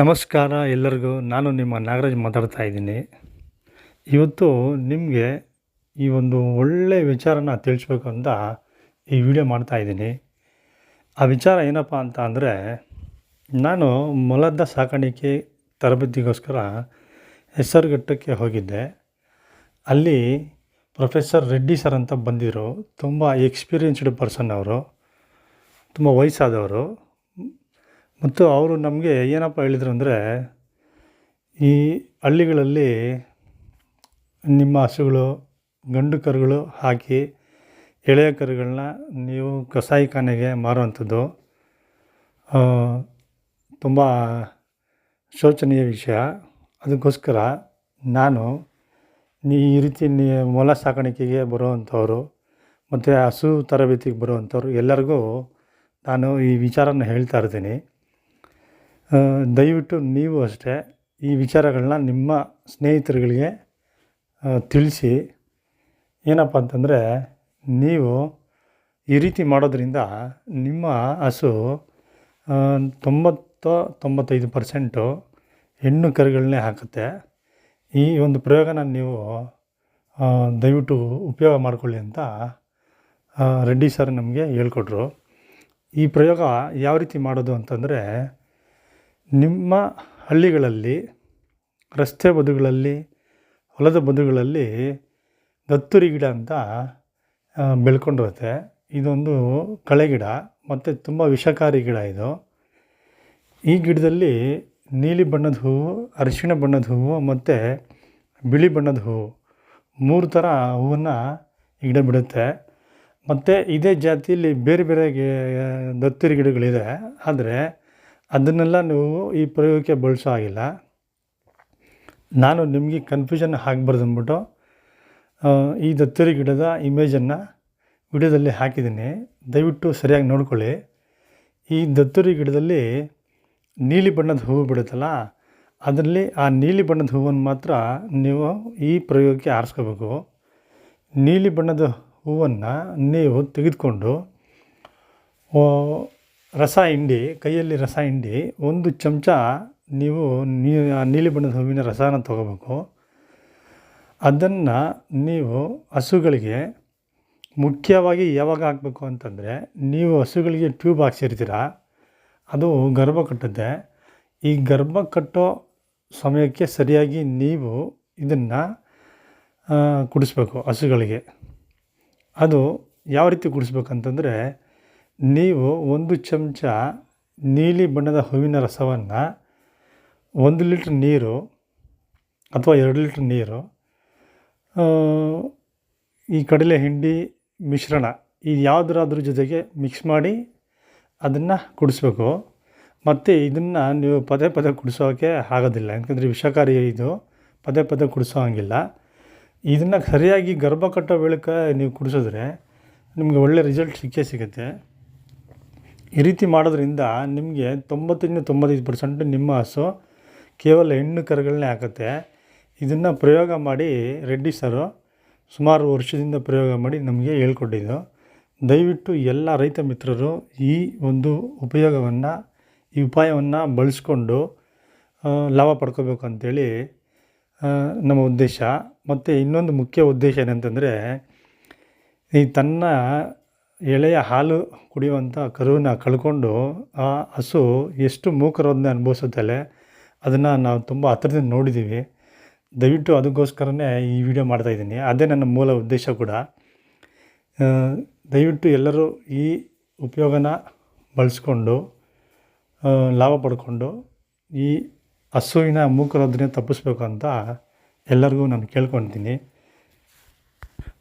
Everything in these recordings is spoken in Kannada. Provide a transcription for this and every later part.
ನಮಸ್ಕಾರ ಎಲ್ಲರಿಗೂ. ನಾನು ನಿಮ್ಮ ನಾಗರಾಜ್ ಮಾತಾಡ್ತಾ ಇದ್ದೀನಿ. ಇವತ್ತು ನಿಮಗೆ ಈ ಒಂದು ಒಳ್ಳೆಯ ವಿಚಾರನ ತಿಳಿಸ್ಬೇಕು ಅಂತ ಈ ವಿಡಿಯೋ ಮಾಡ್ತಾ ಇದ್ದೀನಿ. ಆ ವಿಚಾರ ಏನಪ್ಪ ಅಂತ ಅಂದರೆ, ನಾನು ಮೊಲದ ಸಾಕಾಣಿಕೆ ತರಬೇತಿಗೋಸ್ಕರ ಹೆಸರುಘಟ್ಟಕ್ಕೆ ಹೋಗಿದ್ದೆ. ಅಲ್ಲಿ ಪ್ರೊಫೆಸರ್ ರೆಡ್ಡಿ ಸರ್ ಅಂತ ಬಂದಿದ್ದರು ತುಂಬ ಎಕ್ಸ್ಪೀರಿಯನ್ಸ್ಡ್ ಪರ್ಸನ್ ಅವರು, ತುಂಬ ವಯಸ್ಸಾದವರು. ಮತ್ತು ಅವರು ನಮಗೆ ಏನಪ್ಪ ಹೇಳಿದರು ಅಂದರೆ, ಈ ಹಳ್ಳಿಗಳಲ್ಲಿ ನಿಮ್ಮ ಹಸುಗಳು, ಗಂಡು ಕರುಗಳು ಹಾಕಿ ಎಳೆಯ ಕರುಗಳನ್ನ ನೀವು ಕಸಾಯಿಖಾನೆಗೆ ಮಾರುವಂಥದ್ದು ತುಂಬ ಶೋಚನೀಯ ವಿಷಯ. ಅದಕ್ಕೋಸ್ಕರ ನಾನು ನೀ ಈ ರೀತಿ ನೀ ಮೊಲ ಸಾಕಾಣಿಕೆಗೆ ಬರುವಂಥವ್ರು ಮತ್ತು ಹಸು ತರಬೇತಿಗೆ ಬರುವಂಥವ್ರು ಎಲ್ಲರಿಗೂ ನಾನು ಈ ವಿಚಾರನ ಹೇಳ್ತಾ ಇರ್ತೀನಿ. ದಯವಿಟ್ಟು ನೀವು ಅಷ್ಟೇ ಈ ವಿಚಾರಗಳನ್ನ ನಿಮ್ಮ ಸ್ನೇಹಿತರುಗಳಿಗೆ ತಿಳಿಸಿ. ಏನಪ್ಪ ಅಂತಂದರೆ, ನೀವು ಈ ರೀತಿ ಮಾಡೋದ್ರಿಂದ ನಿಮ್ಮ ಹಸು ತೊಂಬತ್ತು ತೊಂಬತ್ತೈದು ಪರ್ಸೆಂಟು ಹೆಣ್ಣು ಕರುಗಳನ್ನೇ ಹಾಕುತ್ತೆ. ಈ ಒಂದು ಪ್ರಯೋಗನ ನೀವು ದಯವಿಟ್ಟು ಉಪಯೋಗ ಮಾಡಿಕೊಳ್ಳಿ ಅಂತ ರೆಡ್ಡಿ ಸರ್ ನಮಗೆ ಹೇಳ್ಕೊಟ್ರು. ಈ ಪ್ರಯೋಗ ಯಾವ ರೀತಿ ಮಾಡೋದು ಅಂತಂದರೆ ನಿಮ್ಮ ಹಳ್ಳಿಗಳಲ್ಲಿ, ರಸ್ತೆ ಬದುಗಳಲ್ಲಿ, ಹೊಲದ ಬದುಗಳಲ್ಲಿ ದತ್ತುರಿ ಗಿಡ ಅಂತ ಬೆಳ್ಕೊಂಡಿರುತ್ತೆ. ಇದೊಂದು ಕಳೆ ಗಿಡ, ಮತ್ತು ತುಂಬ ವಿಷಕಾರಿ ಗಿಡ ಇದು. ಈ ಗಿಡದಲ್ಲಿ ನೀಲಿ ಬಣ್ಣದ ಹೂವು, ಅರಿಶಿಣ ಬಣ್ಣದ ಹೂವು, ಮತ್ತು ಬಿಳಿ ಬಣ್ಣದ ಹೂವು, ಮೂರು ಥರ ಹೂವನ್ನು ಗಿಡ ಬಿಡುತ್ತೆ. ಮತ್ತು ಇದೇ ಜಾತಿಯಲ್ಲಿ ಬೇರೆ ಬೇರೆ ಗಿ- ದತ್ತುರಿ ಗಿಡಗಳಿದೆ. ಆದರೆ ಅದನ್ನೆಲ್ಲ ನೀವು ಈ ಪ್ರಯೋಗಕ್ಕೆ ಬಳಸೋ ಆಗಿಲ್ಲ ನಾನು ನಿಮಗೆ ಕನ್ಫ್ಯೂಷನ್ ಹಾಕಬಾರ್ದು ಅಂದ್ಬಿಟ್ಟು ಈ ದತ್ತರಿ ಗಿಡದ ಇಮೇಜನ್ನು ವಿಡಿಯೋದಲ್ಲಿ ಹಾಕಿದ್ದೀನಿ. ದಯವಿಟ್ಟು ಸರಿಯಾಗಿ ನೋಡ್ಕೊಳ್ಳಿ. ಈ ದತ್ತರಿ ಗಿಡದಲ್ಲಿ ನೀಲಿ ಬಣ್ಣದ ಹೂವು ಬಿಡುತ್ತಲ್ಲ, ಅದರಲ್ಲಿ ಆ ನೀಲಿ ಬಣ್ಣದ ಹೂವನ್ನು ಮಾತ್ರ ನೀವು ಈ ಪ್ರಯೋಗಕ್ಕೆ ಆರಿಸ್ಕೋಬೇಕು. ನೀಲಿ ಬಣ್ಣದ ಹೂವನ್ನು ನೀವು ತೆಗೆದುಕೊಂಡು ರಸ ಹಿಂಡಿ, ಕೈಯಲ್ಲಿ ರಸ ಹಿಂಡಿ, ಒಂದು ಚಮಚ ನೀವು ನೀಲಿ ಬಣ್ಣದ ಹೂವಿನ ರಸನ ತಗೋಬೇಕು. ಅದನ್ನು ನೀವು ಹಸುಗಳಿಗೆ ಮುಖ್ಯವಾಗಿ ಯಾವಾಗ ಹಾಕಬೇಕು ಅಂತಂದರೆ, ನೀವು ಹಸುಗಳಿಗೆ ಟ್ಯೂಬ್ ಹಾಕ್ಸಿರ್ತೀರ, ಅದು ಗರ್ಭ ಕಟ್ಟುತ್ತೆ ಈ ಗರ್ಭ ಕಟ್ಟೋ ಸಮಯಕ್ಕೆ ಸರಿಯಾಗಿ ನೀವು ಇದನ್ನು ಕುಡಿಸ್ಬೇಕು ಹಸುಗಳಿಗೆ. ಅದು ಯಾವ ರೀತಿ ಕುಡಿಸ್ಬೇಕಂತಂದರೆ ನೀವು ಒಂದು ಚಮಚ ನೀಲಿ ಬಣ್ಣದ ಹೂವಿನ ರಸವನ್ನು ಒಂದು ಲೀಟ್ರ್ ನೀರು ಅಥವಾ ಎರಡು ಲೀಟ್ರ್ ನೀರು ಈ ಕಡಲೆ ಹಿಂಡಿ ಮಿಶ್ರಣ ಈ ಯಾವುದರಾದ್ರ ಜೊತೆಗೆ ಮಿಕ್ಸ್ ಮಾಡಿ ಅದನ್ನು ಕುಡಿಸ್ಬೇಕು. ಮತ್ತು ಇದನ್ನು ನೀವು ಪದೇ ಪದೇ ಕುಡಿಸೋಕ್ಕೆ ಆಗೋದಿಲ್ಲ. ಯಾಕಂದರೆ ವಿಷಕಾರಿ ಇದು, ಪದೇ ಪದೇ ಕುಡಿಸೋ ಹಂಗಿಲ್ಲ. ಇದನ್ನು ಸರಿಯಾಗಿ ಗರ್ಭ ಕಟ್ಟೋ ಬೆಳಕ ನೀವು ಕುಡಿಸಿದ್ರೆ ನಿಮಗೆ ಒಳ್ಳೆ ರಿಸಲ್ಟ್ ಸಿಕ್ಕೇ ಸಿಗುತ್ತೆ. ಈ ರೀತಿ ಮಾಡೋದ್ರಿಂದ ನಿಮಗೆ ತೊಂಬತ್ತರಿಂದ ತೊಂಬತ್ತೈದು ಪರ್ಸೆಂಟ್ ನಿಮ್ಮ ಹಸು ಕೇವಲ ಹೆಣ್ಣು ಕರುಗಳನ್ನೇ ಹಾಕುತ್ತೆ. ಇದನ್ನು ಪ್ರಯೋಗ ಮಾಡಿ ರೆಡ್ಡಿ ಸರು ಸುಮಾರು ವರ್ಷದಿಂದ ಪ್ರಯೋಗ ಮಾಡಿ ನಮಗೆ ಹೇಳ್ಕೊಟ್ಟಿದ್ದು. ದಯವಿಟ್ಟು ಎಲ್ಲ ರೈತ ಮಿತ್ರರು ಈ ಒಂದು ಉಪಯೋಗವನ್ನು ಈ ಉಪಾಯವನ್ನು ಬಳಸ್ಕೊಂಡು ಲಾಭ ಪಡ್ಕೋಬೇಕು ಅಂತೇಳಿ ಆ, ನಮ್ಮ ಉದ್ದೇಶ. ಮತ್ತು ಇನ್ನೊಂದು ಮುಖ್ಯ ಉದ್ದೇಶ ಏನಂತಂದರೆ ಈ ತನ್ನ ಎಳೆಯ ಹಾಲು ಕುಡಿಯುವಂಥ ಕರುವನ್ನ ಕಳ್ಕೊಂಡು ಆ ಹಸು ಎಷ್ಟು ಮೂಕರೋದನ್ನ ಅನುಭವಿಸುತ್ತಲೆ ಅದನ್ನು ನಾವು ತುಂಬ ಹತ್ರದಿಂದ ನೋಡಿದ್ದೀವಿ ದಯವಿಟ್ಟು ಅದಕ್ಕೋಸ್ಕರನೇ ಈ ವಿಡಿಯೋ ಮಾಡ್ತಾಯಿದ್ದೀನಿ ಅದೇ ನನ್ನ ಮೂಲ ಉದ್ದೇಶ ಕೂಡ. ದಯವಿಟ್ಟು ಎಲ್ಲರೂ ಈ ಉಪಯೋಗನ ಬಳಸ್ಕೊಂಡು ಲಾಭ ಪಡ್ಕೊಂಡು ಈ ಹಸುವಿನ ಮೂಕರೋದನ್ನೇ ತಪ್ಪಿಸ್ಬೇಕು ಅಂತ ಎಲ್ಲರಿಗೂ ನಾನು ಕೇಳ್ಕೊತೀನಿ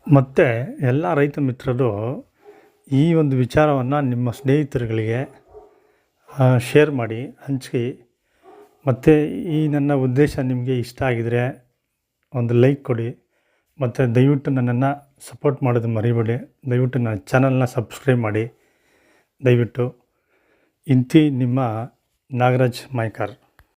ಮತ್ತು ಎಲ್ಲ ರೈತ ಮಿತ್ರರು ಈ ಒಂದು ವಿಚಾರವನ್ನು ನಿಮ್ಮ ಸ್ನೇಹಿತರುಗಳಿಗೆ ಶೇರ್ ಮಾಡಿ ಹಂಚಿ ಮತ್ತು ಈ ನನ್ನ ಉದ್ದೇಶ ನಿಮಗೆ ಇಷ್ಟ ಆಗಿದರೆ ಒಂದು ಲೈಕ್ ಕೊಡಿ. ಮತ್ತು ದಯವಿಟ್ಟು ನನ್ನನ್ನು ಸಪೋರ್ಟ್ ಮಾಡೋದು ಮರಿಬೇಡಿ. ದಯವಿಟ್ಟು ನನ್ನ ಚಾನಲ್ನ ಸಬ್ಸ್ಕ್ರೈಬ್ ಮಾಡಿ. ದಯವಿಟ್ಟು. ಇಂತಿ ನಿಮ್ಮ ನಾಗರಾಜ್ ಮೈಕಾರ್.